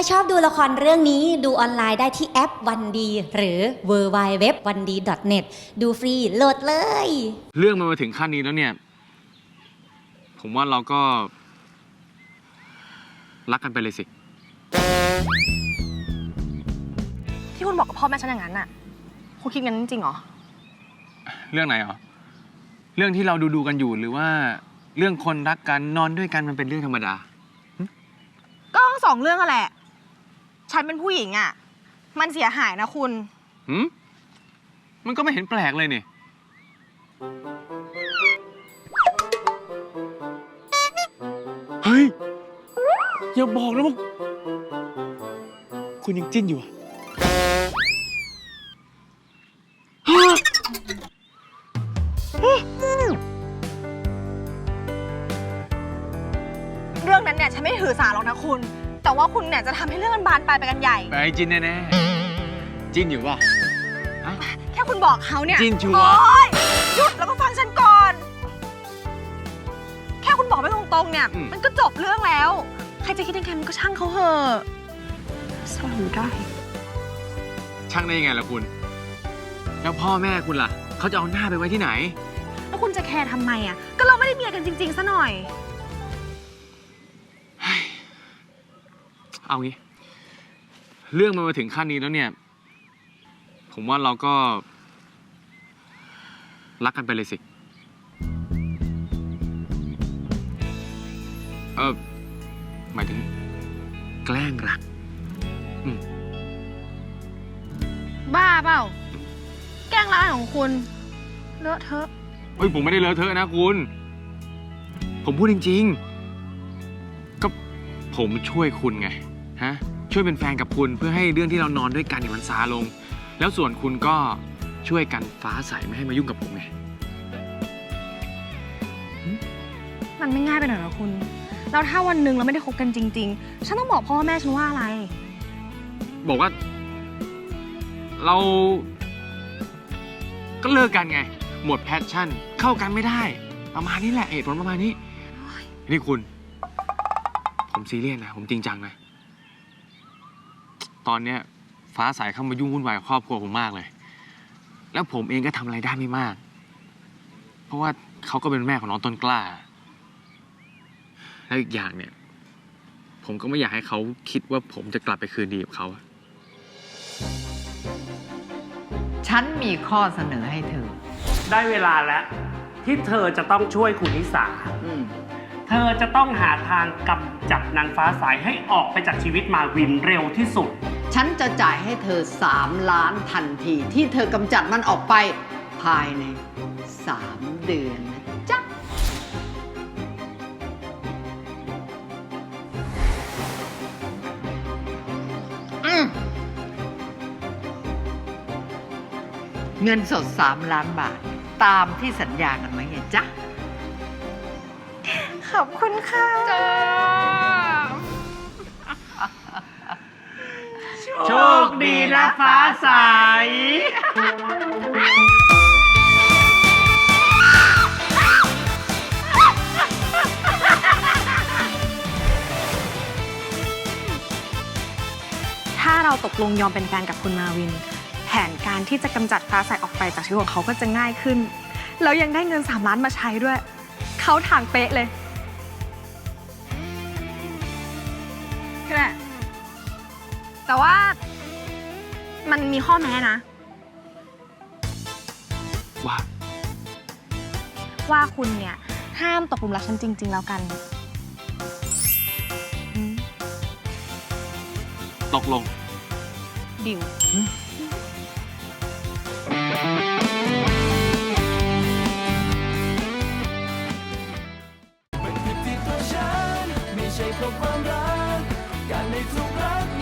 าชอบดูละครเรื่องนี้ดูออนไลน์ได้ที่แอปวันดี หรือ w w w วันดี .net ดูฟรีโหลดเลย เรื่องมันมาถึงขั้นนี้แล้วเนี่ย ผมว่าเราก็ รักกันไปเลยสิ ที่คุณบอกกับพ่อแม่ฉันอย่างนั้นน่ะ คุณคิดงั้นจริงๆเหรอ เรื่องไหนอะเรื่องที่เราดูดูๆกันอยู่หรือว่า เรื่องคนรักกันนอนด้วยกันมันเป็นเรื่องธรรมดา ก็ทั้งสองเรื่องอะแหละ ฉันเป็นผู้หญิงอะ มันเสียหายนะคุณ หืมมันก็ไม่เห็นแปลกเลยนี่ เฮ้ย อย่าบอกนะว่าคุณยังจิ้นอยู่อะฮะเรื่องนั้นเนี่ยฉันไม่ถือสาหรอกนะคุณ แต่ว่าคุณเนี่ยจะทำให้เรื่องมันบานปลายไปกันใหญ่ ไปจิ้นแน่ๆจิ้นอยู่ป่ะฮะ แค่คุณบอกเขาเนี่ยจริงชัวร์ โอ๊ยหยุดแล้วก็ฟังฉันก่อน แค่คุณบอกไปตรงๆเนี่ยมันก็จบเรื่องแล้ว ใครจะคิดยังไงมันก็ช่างเขาเหอะสบายอยู่ได้ ช่างได้ยังไงล่ะคุณ แล้วพ่อแม่คุณล่ะ เขาจะเอาหน้าไปไว้ที่ไหน แล้วคุณจะแคร์ทำไมอะ ก็เราไม่ได้เมียกันจริงๆซะหน่อย เอางี้ เรื่องมันมาถึงขั้นนี้แล้วเนี่ย ผมว่าเราก็ รักกันไปเลยสิ เออหมายถึง แกล้งรัก บ้าเปล่า แกล้งร้านของคุณ เลอะเทอะ เฮ้ย ผมไม่ได้เลอะเทอะนะคุณ ผมพูดจริง ๆ ก็ผมช่วยคุณไง ฮะช่วยเป็นแฟนกับคุณเพื่อให้เรื่องที่เรานอนด้วยกันเนี่ยมันซาลง แล้วส่วนคุณก็ช่วยกันฟ้าใสไม่ให้มายุ่งกับผมไงมันไม่ง่ายไปหน่อยเหรอคุณ แล้วถ้าวันหนึ่งเราไม่ได้คบกันจริง ๆ ฉันต้องบอกพ่อแม่ฉันว่าอะไร บอกว่า เรา ก็เลิกกันไง หมดแพชชั่น เข้ากันไม่ได้ ประมาณนี้แหละเหตุผลประมาณนี้ นี่คุณ ผมซีเรียสนะ ผมจริงจังนะ ตอนเนี้ยฟ้าใสเข้ามายุ่งวุ่นวายกับครอบครัวผมมากเลย แล้วผมเองก็ทำอะไรได้ไม่มาก เพราะว่าเขาก็เป็นแม่ของน้องต้นกล้า แล้วอีกอย่างเนี่ย ผมก็ไม่อยากให้เขาคิดว่าผมจะกลับไปคืนดีกับเขาอะฉันมีข้อเสนอให้เธอ ได้เวลาแล้ว ที่เธอจะต้องช่วยคุณนิสาอืมเธอจะต้องหาทางกำจัดนางฟ้าสายให้ออกไปจากชีวิตมาวินเร็วที่สุด ฉันจะจ่ายให้เธอสามล้านทันทีที่เธอกำจัดมันออกไปภายในสามเดือนนะจ๊ะ อืมเงินสดสามล้านบาท ตามที่สัญญากันไว้ไงจ๊ะ ขอบคุณค่ะ โชคดีนะฟ้าใส ถ้าเราตกลงยอมเป็นแฟนกับคุณมาวิน แผนการที่จะกำจัดฟ้าใสออกไปจากชีวิตของเขาก็จะง่ายขึ้น แล้วยังได้เงิน 3 ล้านมาใช้ด้วย เขาทางเป๊ะเลย แต่ว่ามันมีข้อแม้นะ ว่า ว่าคุณเนี่ย ห้ามตกหลุมรักฉันจริง ๆ แล้วกันอืมตกลง ดิวมันผิดที่ตัวฉันไม่ใช่เพราะความรัก การได้ถูกรัก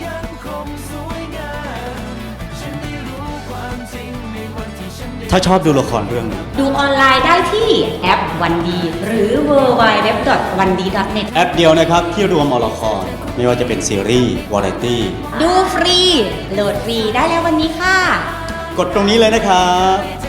ถ้าชอบดูละครเรื่องนี้ดูออนไลน์ได้ที่แอปวันดีหรือ w w w วันดี .net แอปเดียวนะครับที่รวมเอาละคร ไม่ว่าจะเป็นซีรีส์วาไรตี้ดูฟรี โหลดฟรีได้แล้ววันนี้ค่ะ กดตรงนี้เลยนะครับเธ